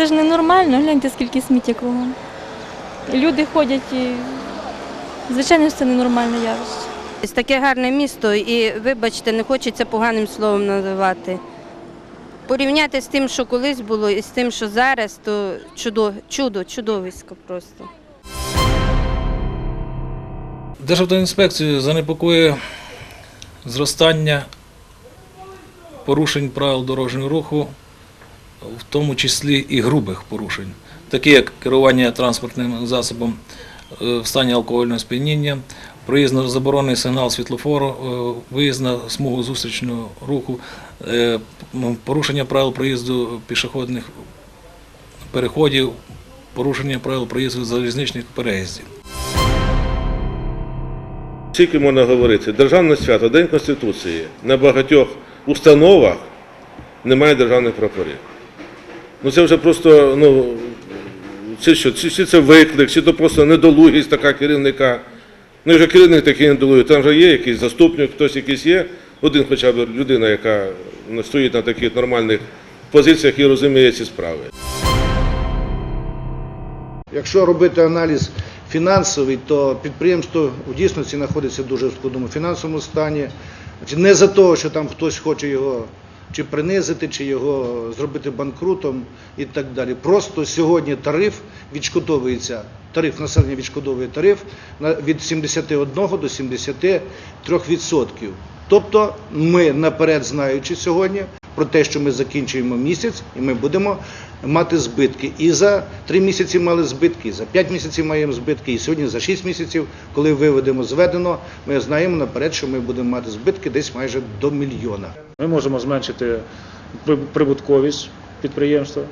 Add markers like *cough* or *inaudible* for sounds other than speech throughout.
Це ж ненормально, гляньте, скільки сміття кругом. Люди ходять і, звичайно, це ненормальне явище. Ось Таке гарне місто, і вибачте, не хочеться поганим словом називати. Порівняти з тим, що колись було, і з тим, що зараз, то чудо, чудо, чудовисько просто. Державтоінспекцію занепокоює зростання порушень правил дорожнього руху, в тому числі і грубих порушень, такі як керування транспортним засобом е, в стані алкогольного сп'яніння, проїзд на заборонений сигнал світлофору, е, виїзд на смугу зустрічного руху, е, порушення правил проїзду пішохідних переходів, порушення правил проїзду залізничних переїздів. Скільки можна говорити, державне свято, День Конституції, на багатьох установах немає державних прапорів. Ну це вже просто, ну, чи що, чи, чи це виклик, чи то просто недолугість така керівника. Ну вже керівник такий недолугий, там вже є якийсь заступник, хтось якийсь є, один хоча б людина, яка стоїть на таких нормальних позиціях і розуміє ці справи. Якщо робити аналіз фінансовий, то підприємство у дійсності знаходиться в дуже складному фінансовому стані. Не за того, що там хтось хоче його чи принизити, чи його зробити банкрутом і так далі. Просто сьогодні тариф відшкодовується, тариф населення відшкодовує тариф від 71 до 73%. Тобто ми наперед знаючи сьогодні про те, що ми закінчуємо місяць і ми будемо мати збитки. І за три місяці мали збитки, і за п'ять місяців маємо збитки, і сьогодні за шість місяців, коли виведемо зведено, ми знаємо наперед, що ми будемо мати збитки десь майже до мільйона. Ми можемо зменшити прибутковість підприємства,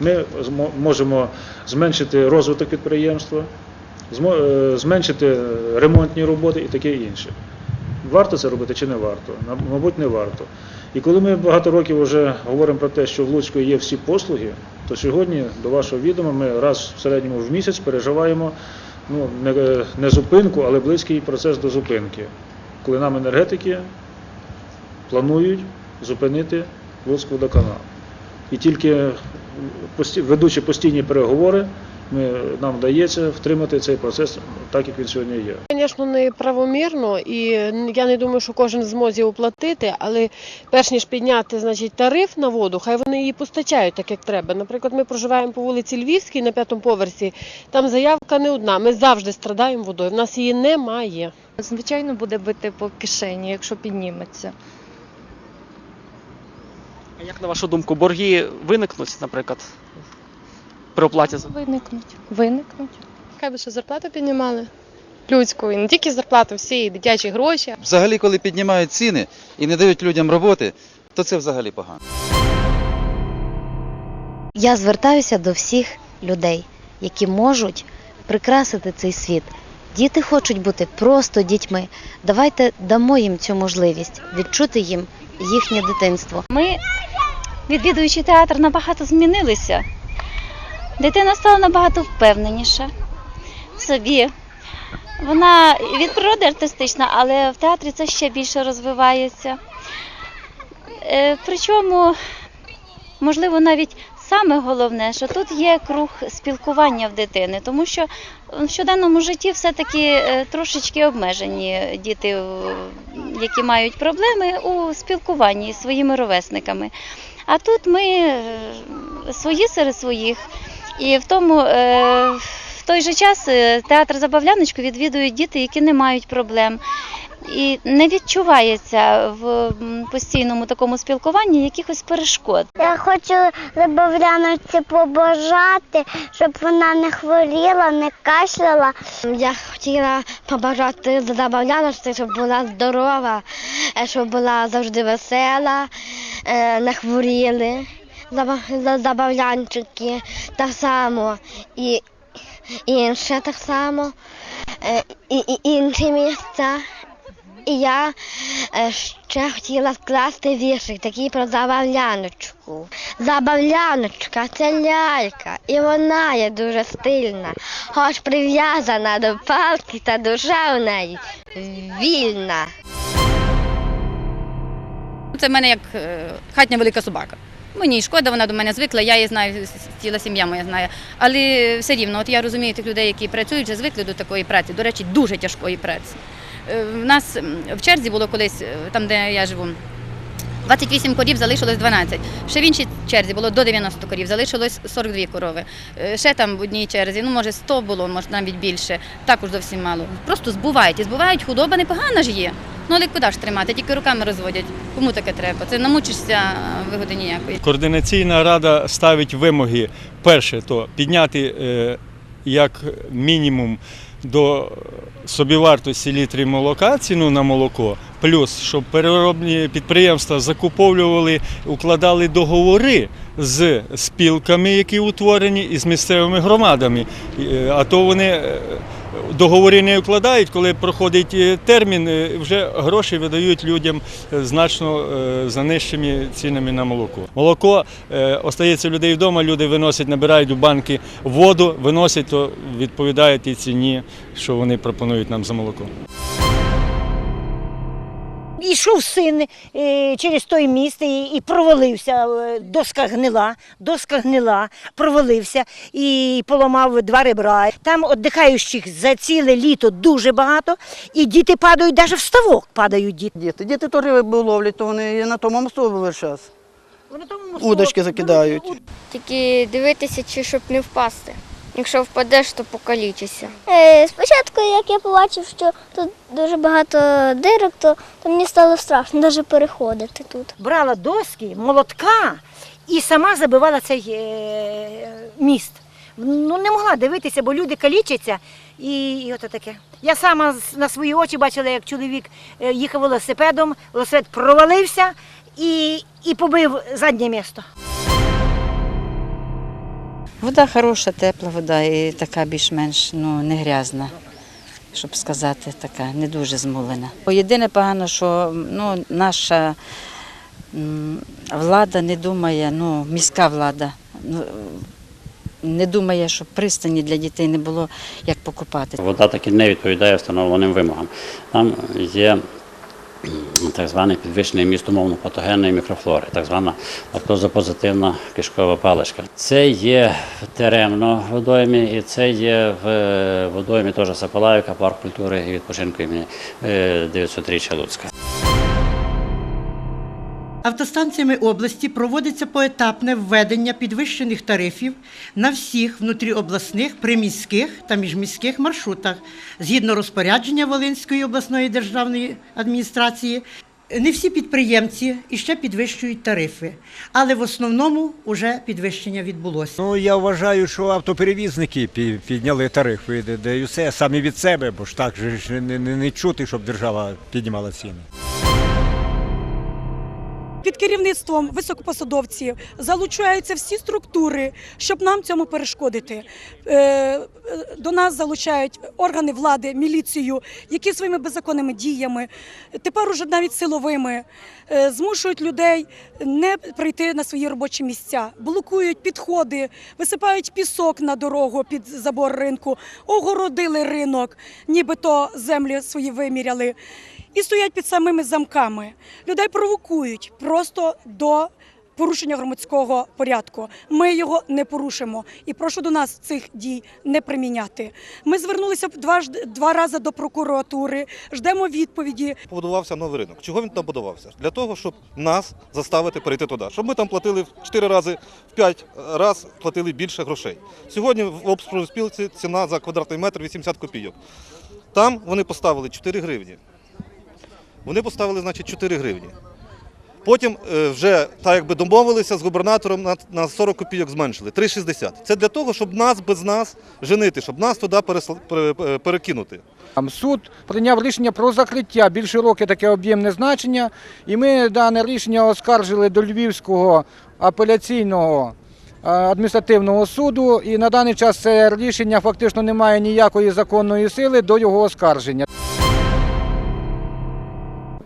ми можемо зменшити розвиток підприємства, е, зменшити ремонтні роботи і таке інше. Варто це робити чи не варто? Мабуть, не варто. І коли ми багато років вже говоримо про те, що в Луцьку є всі послуги, то сьогодні, до вашого відома, ми раз в середньому в місяць переживаємо ну, не, не зупинку, але близький процес до зупинки. Коли нам енергетики планують зупинити Луцьку водоканал. І тільки ведучи постійні переговори, ми, нам вдається втримати цей процес так, як він сьогодні є. Звісно, неправомірно, і я не думаю, що кожен зможе оплатити, але перш ніж підняти значить, тариф на воду, хай вони її постачають так, як треба. Наприклад, ми проживаємо по вулиці Львівській на п'ятому поверсі, там заявка не одна. Ми завжди страдаємо водою. В нас її немає. Звичайно, буде бити по кишені, якщо підніметься. А як на вашу думку, борги виникнуть, наприклад, при оплаті Виникнуть. Виникнуть. Хай би ще зарплату піднімали. Людську, і не тільки зарплату, всі і дитячі гроші. Взагалі, коли піднімають ціни і не дають людям роботи, то це взагалі погано. Я звертаюся до всіх людей, які можуть прикрасити цей світ. Діти хочуть бути просто дітьми. Давайте дамо їм цю можливість відчути їм їхнє дитинство. Ми, відвідуючи театр, набагато змінилися. Дитина стала набагато впевненіша в собі. Вона від природи артистична, але в театрі це ще більше розвивається. Е, Причому, можливо, навіть саме головне, що тут є круг спілкування в дитини, тому що в щоденному житті все-таки е, трошечки обмежені діти, які мають проблеми у спілкуванні зі своїми ровесниками. А тут ми е, свої серед своїх, і в тому. е, В той же час е, театр Забавляночку відвідують діти, які не мають проблем. І не відчувається в постійному такому спілкуванні якихось перешкод. Я хочу забавляноці побажати, щоб вона не хворіла, не кашляла. Я хотіла побажати забавляності, щоб була здорова, е, щоб була завжди весела, не хворіли. Заба- за- Забавлянчики так само і інше так само, е, і, і інші місця. І я е, ще хотіла скласти віршик такий про забавляночку. Забавляночка це лялька, і вона є дуже стильна, хоч прив'язана до палки, та душа у неї вільна. Це в мене як е, хатня велика собака. Мені шкода, вона до мене звикла, я її знаю, ціла сім'я моя знає. Але все рівно, от я розумію тих людей, які працюють, вже звикли до такої праці. До речі, дуже тяжкої праці. Е, В нас в черзі було колись, е, там де я живу, 28 корів залишилось 12. Ще в іншій черзі було до 90 корів, залишилось 42 корови. Е, Ще там в одній черзі, ну може 100 було, може навіть більше. Також зовсім мало. Просто збувають. І збувають, худоба непогана ж є. Ну але куди ж тримати? Тільки руками розводять. Кому таке треба? Це намучишся а вигоди ніякої. Координаційна рада ставить вимоги. Перше, то підняти е, як мінімум до собівартості літрів молока, ціну на молоко, плюс, щоб переробні підприємства закуповлювали, укладали договори з спілками, які утворені, і з місцевими громадами. Е, А то вони е, договори не укладають, коли проходить е, термін, е, вже гроші видають людям е, значно за нижчими цінами на молоко. Молоко остається у людей вдома, люди виносять, набирають у банки воду, виносять, то відповідає тій ціні, що вони пропонують нам за молоко. Ішов син е, через той міст і, і провалився. е, Доска гнила, доска гнила, провалився і поламав два ребра. Там віддихаючих за ціле літо дуже багато, і діти падають, навіть в ставок падають діти. Діти. Діти теж ловлять, то вони на тому мосту весь час. Удочки закидають. Тільки дивитися, чи щоб не впасти. Якщо впадеш, то покалічишся. Е, спочатку, як я побачив, що тут дуже багато дирок, то, то мені стало страшно навіть переходити тут. Брала доски, молотка і сама забивала цей е, міст. Ну не могла дивитися, бо люди калічаться. І, і ото таке. Я сама на свої очі бачила, як чоловік е, їхав велосипедом, велосипед провалився і, і побив заднє місто. Вода хороша, тепла вода і така більш-менш ну, не грязна, щоб сказати, така не дуже змулена. Єдине погано, що ну, наша влада не думає, ну, міська влада ну, не думає, щоб пристані для дітей не було як покупати. Вода таки не відповідає встановленим вимогам. Там є так званий підвищений міст умовно патогенної мікрофлори, так звана лактозопозитивна кишкова паличка. Це є в Теремно водоймі і це є в е, водоймі теж Сапалаївка, парк культури і відпочинку імені е, 900-річчя Луцька. Автостанціями області проводиться поетапне введення підвищених тарифів на всіх внутріобласних, приміських та міжміських маршрутах згідно розпорядження Волинської обласної державної адміністрації. Не всі підприємці іще підвищують тарифи, але в основному вже підвищення відбулося. Ну я вважаю, що автоперевізники підняли тарифи, де, все самі від себе, бо ж так же не, не, не чути, щоб держава піднімала ціни. Під керівництвом високопосадовців залучаються всі структури, щоб нам цьому перешкодити. Е, До нас залучають органи влади, міліцію, які своїми беззаконними діями, тепер уже навіть силовими, е, змушують людей не прийти на свої робочі місця, блокують підходи, висипають пісок на дорогу під забор ринку, огородили ринок, нібито землі свої виміряли і стоять під самими замками. Людей провокують просто до порушення громадського порядку. Ми його не порушимо. І прошу до нас цих дій не приміняти. Ми звернулися два, два рази до прокуратури, ждемо відповіді. побудувався новий ринок. Чого він там будувався? Для того, щоб нас заставити перейти туди. Щоб ми там платили в 4 рази, в 5 разів платили більше грошей. Сьогодні в обспроспілці ціна за квадратний метр 80 копійок. Там вони поставили 4 гривні. Вони поставили, значить, 4 гривні. Потім е, вже так якби домовилися з губернатором на, на 40 копійок зменшили 3,60. Це для того, щоб нас без нас женити, щоб нас туди пере- перекинути. Суд прийняв рішення про закриття більш широке таке об'ємне значення, і ми дане рішення оскаржили до Львівського апеляційного е, адміністративного суду. І на даний час це рішення фактично не має ніякої законної сили до його оскарження.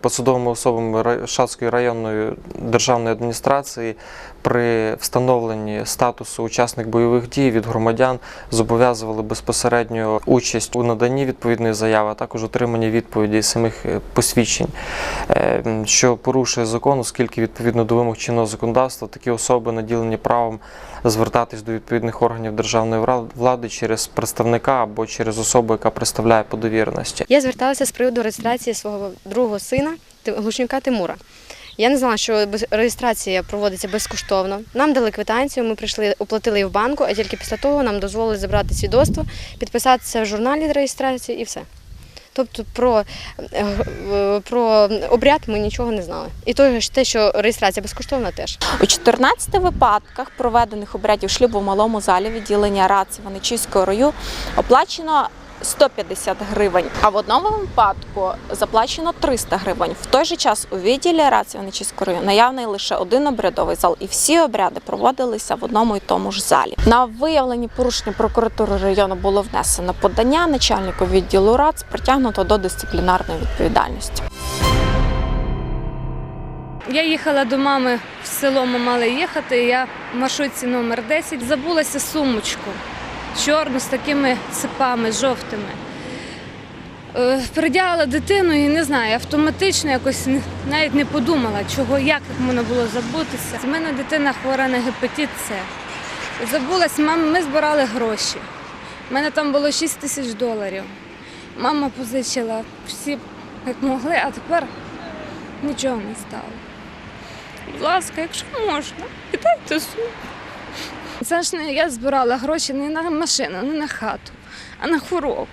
Посадовими особами Шацької районної державної адміністрації при встановленні статусу учасник бойових дій від громадян зобов'язували безпосередньо участь у наданні відповідної заяви, а також отриманні відповіді самих е, посвідчень, е, що порушує закон, оскільки відповідно до вимог чинного законодавства такі особи наділені правом звертатись до відповідних органів державної влади через представника або через особу, яка представляє по довіреності. Я зверталася з приводу реєстрації свого другого сина Глушнюка Тимура. Я не знала, що реєстрація проводиться безкоштовно. Нам дали квитанцію, ми прийшли, оплатили в банку, а тільки після того нам дозволили забрати свідоцтво, підписатися в журналі реєстрації і все. Тобто про, е, е, про обряд ми нічого не знали. І те, що реєстрація безкоштовна, теж. У 14 випадках проведених обрядів шлюбу в малому залі відділення РАЦ Іваничівського раю оплачено 150 гривень, а в одному випадку заплачено 300 гривень. В той же час у відділі РАЦ Іваничівського наявний лише один обрядовий зал, і всі обряди проводилися в одному і тому ж залі. На виявлені порушення прокуратури району було внесено подання начальнику відділу РАЦ притягнуто до дисциплінарної відповідальності. Я їхала до мами в село, ми мали їхати. Я в маршрутці номер 10 забулася сумочку чорну з такими ципами жовтими. Е, Придягала дитину і не знаю, автоматично якось навіть не подумала, чого, як можна було забутися. У мене дитина хвора на гепатит С. Забулась, мам, ми збирали гроші. У мене там було 6 тисяч доларів. Мама позичила всі, як могли, а тепер нічого не стало. Будь ласка, якщо можна, віддайте сумку. Це ж не я збирала гроші не на машину, не на хату, а на хворобу.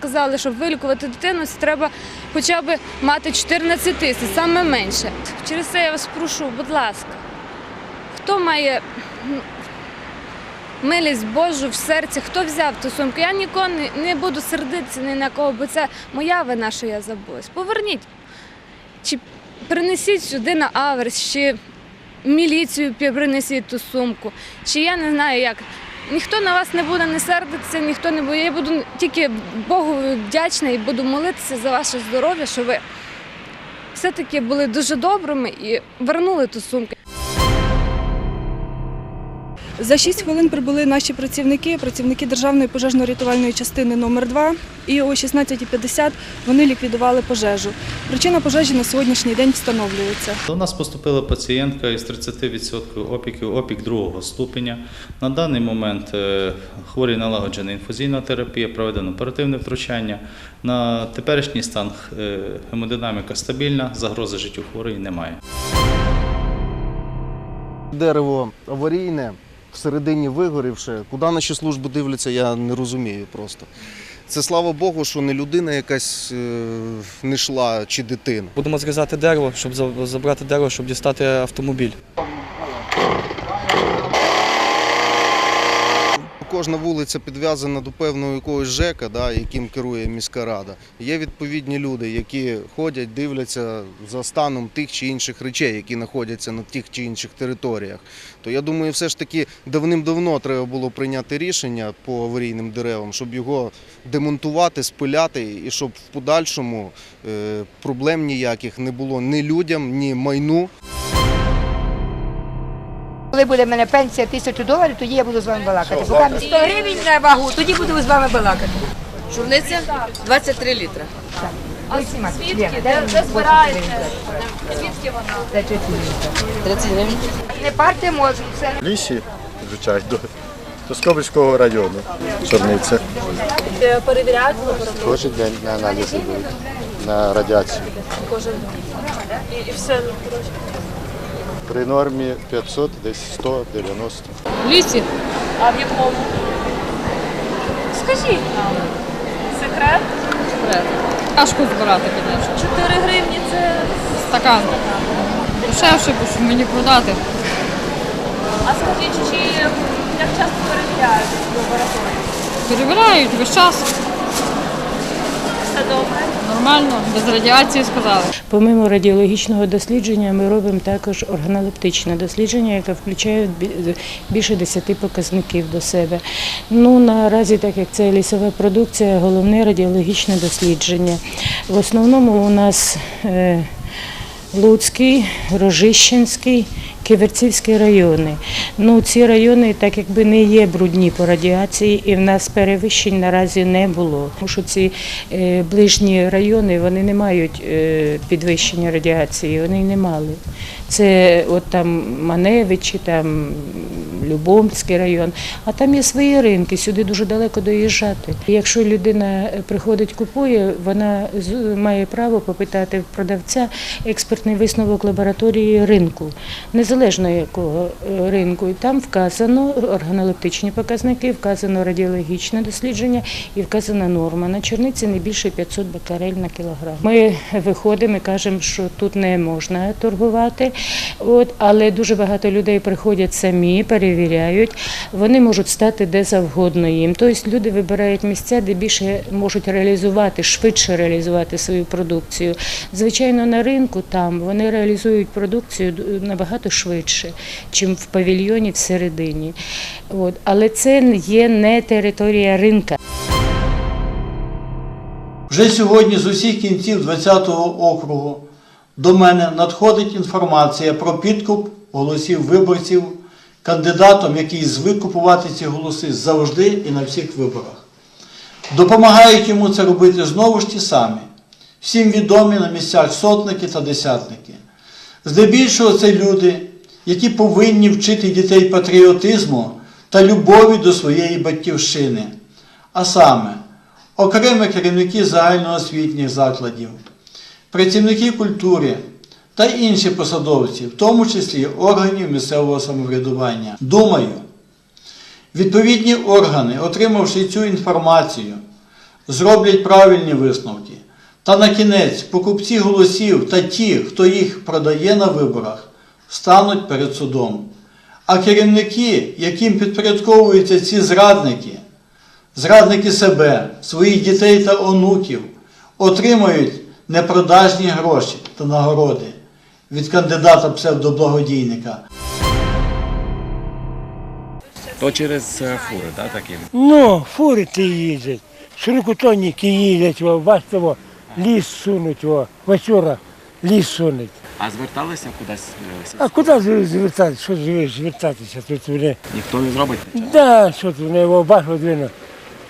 Казали, щоб вилікувати дитину, треба хоча б мати 14 тисяч, саме менше. Через це я вас прошу, будь ласка, хто має милість Божу в серці, хто взяв ту сумку? Я нікого не, не буду сердитися ні на кого, бо це моя вина, що я забулась. Поверніть. Чи принесіть сюди на аверс, чи міліцію принесіть ту сумку, чи я не знаю як. Ніхто на вас не буде не сердитися, ніхто не буде. Я буду тільки Богу вдячна і буду молитися за ваше здоров'я, що ви все-таки були дуже добрими і вернули ту сумку. За 6 хвилин прибули наші працівники, працівники Державної пожежно-рятувальної частини номер 2 і о 16.50 вони ліквідували пожежу. Причина пожежі на сьогоднішній день встановлюється. До нас поступила пацієнтка із 30% опіків, опік другого ступеня. На даний момент е, хворій налагоджена інфузійна терапія, проведено оперативне втручання. На теперішній стан е, гемодинаміка стабільна, загрози життю хворої немає. Дерево аварійне, всередині вигорівши. Куди наші служби дивляться, я не розумію просто. Це слава Богу, що не людина якась е, не йшла чи дитина. Будемо зрізати дерево, щоб за- забрати дерево, щоб дістати автомобіль. Кожна вулиця підв'язана до певного якогось ЖЕКа, да, яким керує міська рада. Є відповідні люди, які ходять, дивляться за станом тих чи інших речей, які знаходяться на тих чи інших територіях. То я думаю, все ж таки давним-давно треба було прийняти рішення по аварійним деревам, щоб його демонтувати, спиляти, і щоб в подальшому е, проблем ніяких не було ні людям, ні майну. Коли буде в мене пенсія тисячу доларів, тоді я буду з вами балакати. Поки 100 гривень на вагу, тоді буду з вами балакати. Чорниця 23 літри. А звідки? Де- де збираєте? Звідки вона? 30 гривень. Не парте можу, все. Лісі, звичайно, до Скобельського району, Чорниця. Перевіряють лабораторію? Кожен день на аналізи беруть, на радіацію. Кожен день. І, і все, коротше. При нормі 500, десь 190. В лісі? А в якому? Скажіть нам. Секрет? Секрет. Кашку збирати, звісно. 4 гривні це Стакан. Дешевше, бо щоб мені продати. А скажіть, чи як часто перевіряють в лабораторії? Перевіряють весь час. Все добре? Нормально, без радіації сказали. Помимо радіологічного дослідження, ми робимо також органолептичне дослідження, яке включає більше 10 показників до себе. Ну наразі, так як це лісова продукція, головне радіологічне дослідження. В основному у нас е, Луцький, Рожищенський, Ківерцівський райони. Ну, ці райони так якби не є брудні по радіації, і в нас перевищень наразі не було. Тому що ці е, ближні райони вони не мають е, підвищення радіації, вони не мали. Це от там Маневичі, там Любомський район, а там є свої ринки, сюди дуже далеко доїжджати. Якщо людина приходить, купує, вона має право попитати в продавця експертний висновок лабораторії ринку, незалежно якого е, ринку. І там вказано органолептичні показники, вказано радіологічне дослідження і вказана норма. На черниці не більше 500 бакарель на кілограм. Ми виходимо і кажемо, що тут не можна торгувати. От, але дуже багато людей приходять самі, перевіряють. Вони можуть стати де завгодно їм. Тобто люди вибирають місця, де більше можуть реалізувати, швидше реалізувати свою продукцію. Звичайно, на ринку там вони реалізують продукцію набагато швидше, чим в павільйоні всередині. От. Але це є не територія ринка. Вже сьогодні з усіх кінців 20-го округу до мене надходить інформація про підкуп голосів виборців кандидатом, який звик купувати ці голоси завжди і на всіх виборах. Допомагають йому це робити знову ж ті самі, всім відомі на місцях сотники та десятники. Здебільшого це люди, які повинні вчити дітей патріотизму та любові до своєї батьківщини, а саме окремі керівники загальноосвітніх закладів, працівники культури та інші посадовці, в тому числі органів місцевого самоврядування. Думаю, відповідні органи, отримавши цю інформацію, зроблять правильні висновки. Та на кінець покупці голосів та ті, хто їх продає на виборах, стануть перед судом. А керівники, яким підпорядковуються ці зрадники, зрадники себе, своїх дітей та онуків, отримають непродажні гроші та нагороди від кандидата псевдоблагодійника. То через е, фури, да, такі? Ну, фури ті їздять, широкотонники їздять, о, бачите, о, ліс сунуть, о, вчора ліс сунуть. А зверталися кудись? е, А куди ж звертатися? Що ж звертатися? Тут вони. Ніхто не зробить? Да, що тут вони о, бачу, двину.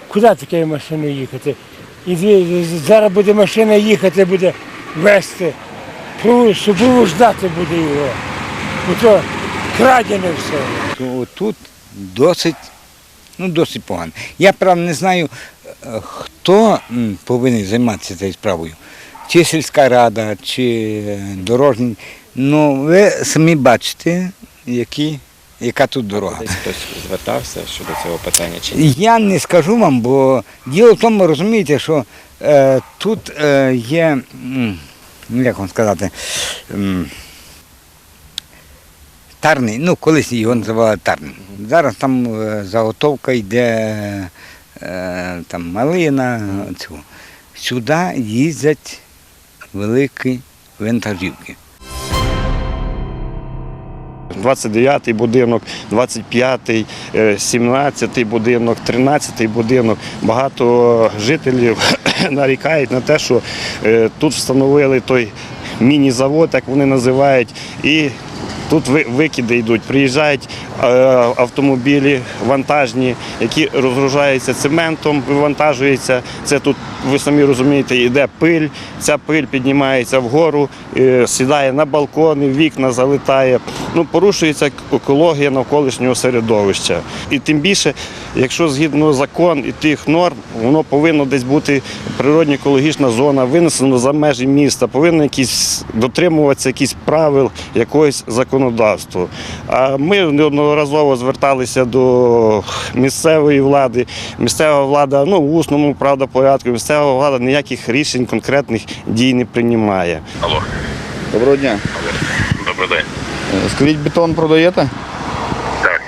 Куди таке машиною їхати? І зараз буде машина їхати, буде вести, супроводжати буде його. Ото крадене все. то тут досить, ну, досить погано. Я правда не знаю, е, хто повинен займатися цією справою. Чи сільська рада, чи е, дорожній. Ну, ви самі бачите, які, яка тут дорога. Десь хтось звертався щодо цього питання чи ні? Я не скажу вам, бо діло в тому, розумієте, що е, тут е, є, м, ну як вам сказати, м, тарний, ну колись його називали тарний. Зараз там е, заготовка йде е, там малина. Цього. Сюди їздять великі вантажівки. 29-й будинок, 25-й, е, 17-й будинок, 13-й будинок. Багато жителів *coughs* нарікають на те, що е, тут встановили той міні-завод, як вони називають, і тут ви- викиди йдуть. Приїжджають е, автомобілі вантажні, які розгружаються цементом, вивантажуються. Це тут, ви самі розумієте, йде пиль, ця пиль піднімається вгору, е, сідає на балкони, вікна залітає. Ну, порушується екологія навколишнього середовища. І тим більше, якщо згідно закон і тих норм, воно повинно десь бути природньо екологічна зона, винесено за межі міста, повинно якісь дотримуватися якісь правил якогось законодавства. А ми неодноразово зверталися до місцевої влади. Місцева влада, ну в усному правда порядку, місцева влада ніяких рішень конкретних дій не приймає. Алло, Доброго дня. добрий день. Е, Скажіть, бетон продаєте? Так.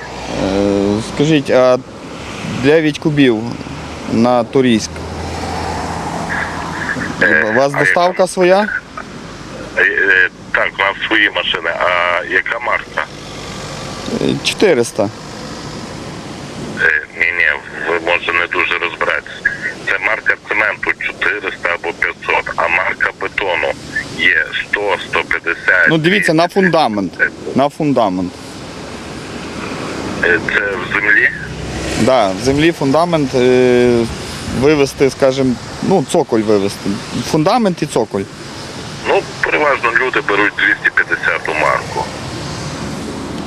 Е, Скажіть, а 9 кубів на Турійськ. У вас доставка своя? Е, е, Так, у нас свої машини. А яка марка? Е, 400. Ні, ні, ви може не дуже розбиратися. Це марка цементу 400 або 500, а марка бетону є 100, 150. Ну дивіться, на фундамент. На фундамент. Е, Це в землі. Да, в землі фундамент е, вивести, скажімо, ну, цоколь вивести. Фундамент і цоколь. Переважно люди беруть 250 марку.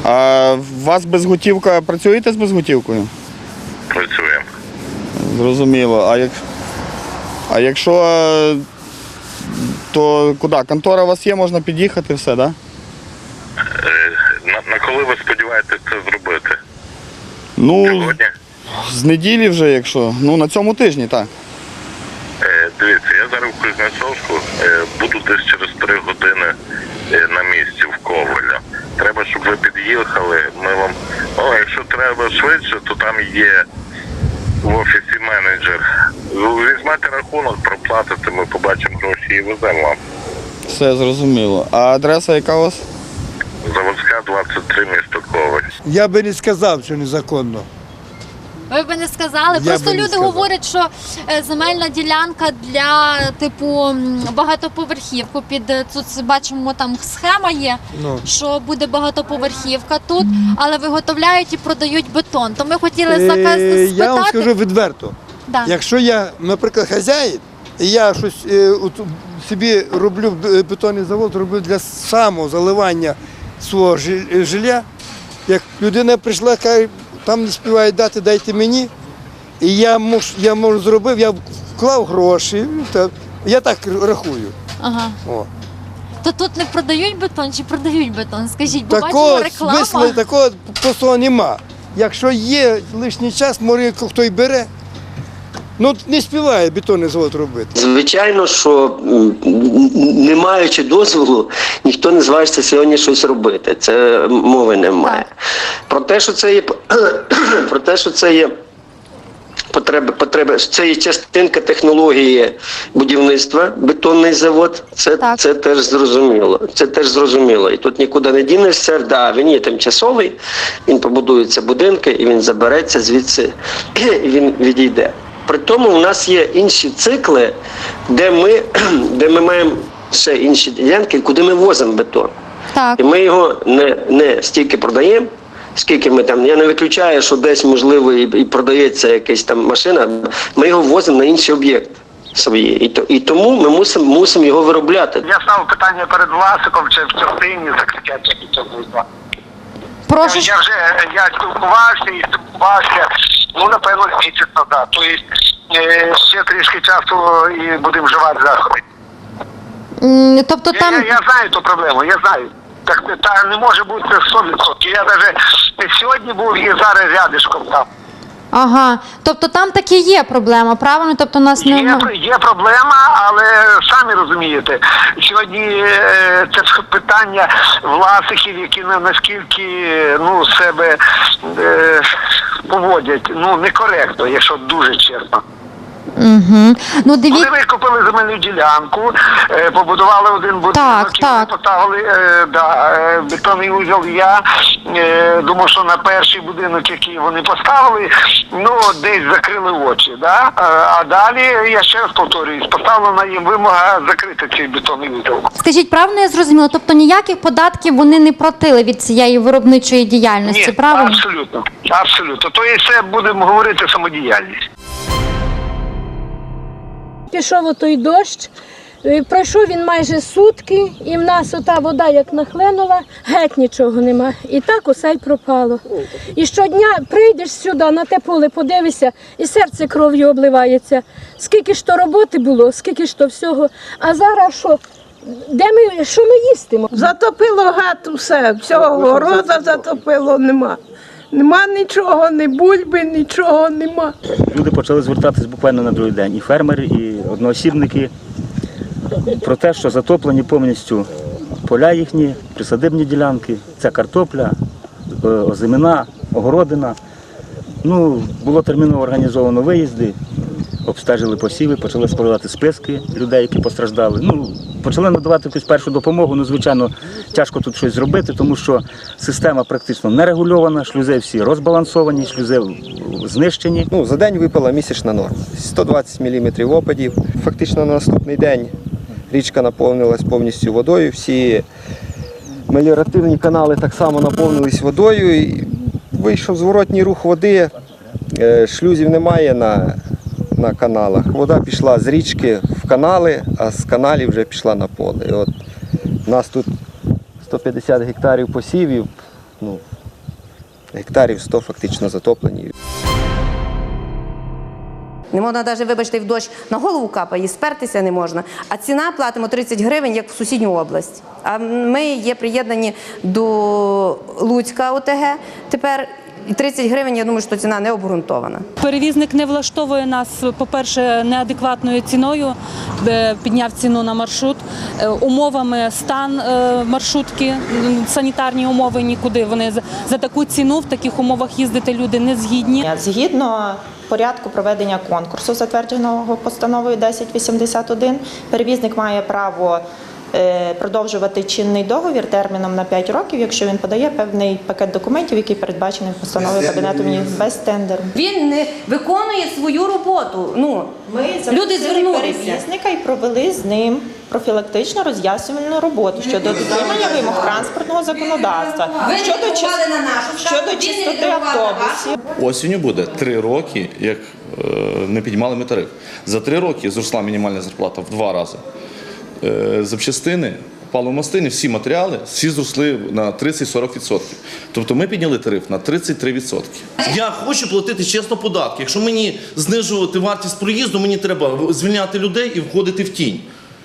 А у вас безготівка, працюєте з безготівкою? Працюємо. Зрозуміло. А, як... а якщо е, то куди? Контора у вас є, можна під'їхати, все, так? Да? Е, На, на коли ви сподіваєтесь це зробити? Ну, Сьогодні? з неділі вже, якщо. Ну, на цьому тижні, так. Е, Дивіться, я зараз в Кузнецовську буду десь через 3 години е, на місці в Коваля. Треба, щоб ви під'їхали. Ми вам. О, якщо треба швидше, то там є в офісі менеджер. Візьмете рахунок, проплатите, ми побачимо гроші і веземо вам. Все зрозуміло. А адреса яка у вас? Заводська 23 місто Коваль. Я би не сказав, що незаконно. Ви б не сказали. Я Просто би не люди сказав. говорять, що е, земельна ділянка для типу м, багатоповерхівку. Під е, тут бачимо там схема є, Ну. що буде багатоповерхівка тут, але виготовляють і продають бетон. То ми хотіли Е, заказ Я вам скажу відверто. Да. Якщо я, наприклад, хазяїн, і я щось е, от, собі роблю б- бетонний завод, роблю для самозаливання свого жи- е, жилля, як людина прийшла, каже, там не співають дати, дайте мені. І я муж, я можу зробив, я вклав гроші, ну, та, я так рахую. Ага. О. То тут не продають бетон чи продають бетон? Скажіть, бо Такого бачимо реклама. смисла, такого просто нема. Якщо є лишній час, може хто й бере. Ну не співає бетонний завод робити. Звичайно, що не маючи дозволу, ніхто не зважиться сьогодні щось робити. Це мови немає. Про те, що це є *clears throat* про те, що це є потреби, потреби, це є частинка технології будівництва, бетонний завод. Це, це теж зрозуміло. Це теж зрозуміло. І тут нікуди не дінешся. Да, він є тимчасовий, він побудується будинки і він забереться звідси, *clears throat* і він відійде. При тому у нас є інші цикли, де ми, *clears throat* де ми маємо ще інші ділянки, куди ми возимо бетон. Так. І ми його не, не стільки продаємо, скільки ми там. Я не виключаю, що десь можливо і, і продається якась там машина. Ми його возимо на інший об'єкт свої. І, то, і тому ми мусимо мусимо його виробляти. Я ставив питання перед власником чи в частині закриття цього вузла. Прошу. Я вже я спілкувався і спілкувався, ну напевно, місяць назад. Тобто е, ще трішки часу і будемо вживати заходи. М, Тобто Я, там я, я знаю ту проблему, я знаю. Так та не може бути 100%. Я навіть сьогодні був і зараз рядишком там. Ага. Тобто там таки є проблема, правильно? Тобто нас не Є, є проблема, але самі розумієте, сьогодні е, це ж питання власників, які на наскільки ну себе е, поводять ну некоректно, якщо дуже чесно. Угу. Ну, Вони викупили земельну ділянку, е, побудували один будинок, Так, і вони поставили е, да, е, бетонний узел. Я е, думав, що на перший будинок, який вони поставили, ну десь закрили очі. Да? Е, а далі я ще раз повторююсь, поставлена їм вимога закрити цей бетонний узел. Скажіть, правильно я зрозуміла? Тобто ніяких податків вони не платили від цієї виробничої діяльності, Ні, правильно? абсолютно, абсолютно. То є це будемо говорити самодіяльність. Пішов отой дощ, пройшов він майже сутки, і в нас ота вода як нахлинула, геть нічого нема. І так усе й пропало. І щодня прийдеш сюди, на те поле подивишся, і серце кров'ю обливається. Скільки ж то роботи було, скільки ж то всього. А зараз що? Де ми, що ми їстимо? Затопило гад усе, всього города затопило, нема. Нема нічого, ні бульби, нічого нема. Люди почали звертатись буквально на другий день. І фермери, і одноосібники про те, що затоплені повністю поля їхні, присадибні ділянки, це картопля, е, озимина, огородина. Ну, було терміново організовано виїзди, обстежили посіви, почали складати списки людей, які постраждали. Ну, почали надавати якусь першу допомогу. Ну, звичайно, тяжко тут щось зробити, тому що система практично не регульована, шлюзи всі розбалансовані, шлюзи знищені. Ну, за день випала місячна норма. 120 мм опадів. Фактично на наступний день річка наповнилась повністю водою. Всі меліоративні канали так само наповнились водою. І вийшов зворотній рух води, е, шлюзів немає на, на каналах. Вода пішла з річки в канали, а з каналів вже пішла на поле. І от у нас тут 150 гектарів посівів, ну, гектарів 100 фактично затоплені. Не можна навіть, вибачте, в дощ на голову капає, спертися не можна. А ціна платимо 30 гривень, як в сусідню область. А ми є приєднані до Луцька ОТГ. Тепер і 30 гривень, я думаю, що ціна не обґрунтована. Перевізник не влаштовує нас, по-перше, неадекватною ціною, е, підняв ціну на маршрут, е, умовами стан е, маршрутки, санітарні умови нікуди. Вони за- таку ціну в таких умовах їздити люди не згідні. Згідно порядку проведення конкурсу, затвердженого постановою 1081, перевізник має право продовжувати чинний договір терміном на 5 років, якщо він подає певний пакет документів, який передбачений постановою Кабінету Міністрів без тендеру. Він не виконує свою роботу. Ну, Ми люди звернулися. перевізника і провели з ним профілактично роз'яснювальну роботу щодо дотримання вимог транспортного законодавства, Ви щодо, чис- на нашу щодо чистоти автобусів. Осінню буде три роки, як е, не піднімали ми тариф. За три роки зросла мінімальна зарплата в два рази. Е, запчастини, паливомастини, всі матеріали, всі зросли на 30-40%. Тобто ми підняли тариф на 33%. Я хочу платити чесно податки. Якщо мені знижувати вартість проїзду, мені треба звільняти людей і входити в тінь.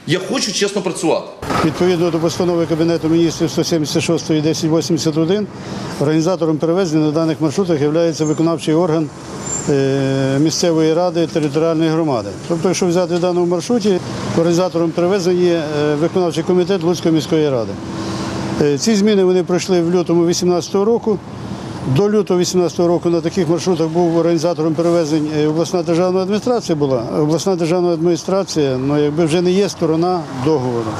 Я хочу чесно працювати. Відповідно до постанови Кабінету міністрів 176 і 1081, організатором перевезення на даних маршрутах є виконавчий орган місцевої ради територіальної громади. Тобто, якщо взяти в даному маршруті, організатором перевезення є е, виконавчий комітет Луцької міської ради. Е, Ці зміни вони пройшли в лютому 2018 року. До лютого 2018 року на таких маршрутах був організатором перевезень е, обласна державна адміністрація була. Обласна державна адміністрація ну, якби вже не є сторона договору.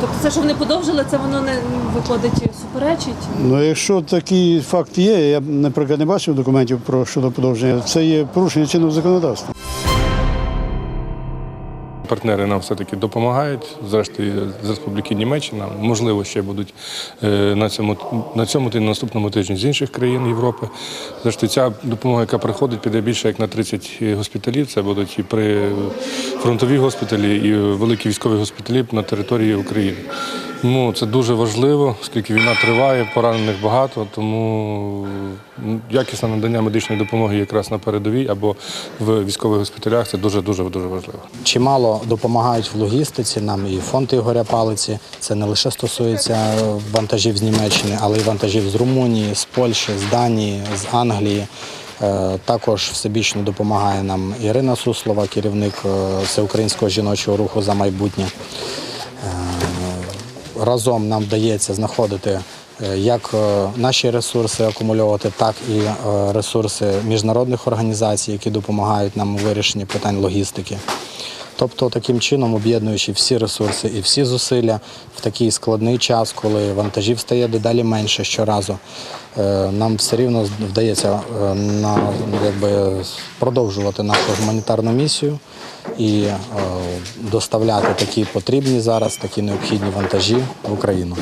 Тобто це, що вони подовжили, це воно не виходить суперечить. Ну, якщо такий факт є, я, наприклад, не бачив документів про щодо подовження, це є порушення чинного законодавства. Партнери нам все-таки допомагають. Зрештою, з Республіки Німеччина, можливо, ще будуть е, на цьому на цьому та наступному тижні з інших країн Європи. Зрештою, ця допомога, яка приходить, піде більше як на 30 госпіталів. Це будуть і при фронтові госпіталі, і великі військові госпіталі на території України. Ну, це дуже важливо, оскільки війна триває, поранених багато, тому якісне надання медичної допомоги якраз на передовій або в військових госпіталях це дуже дуже важливо. Чимало допомагають в логістиці нам і фонд Ігоря Палиці. Це не лише стосується вантажів з Німеччини, але й вантажів з Румунії, з Польщі, з Данії, з Англії. Е, Також всебічно допомагає нам Ірина Суслова, керівник е, Всеукраїнського жіночого руху за майбутнє. Разом нам вдається знаходити е, як е, наші ресурси акумульовувати, так і е, ресурси міжнародних організацій, які допомагають нам у вирішенні питань логістики. Тобто таким чином, об'єднуючи всі ресурси і всі зусилля в такий складний час, коли вантажів стає дедалі менше щоразу, нам все рівно вдається на, якби, продовжувати нашу гуманітарну місію і е, доставляти такі потрібні зараз, такі необхідні вантажі в Україну.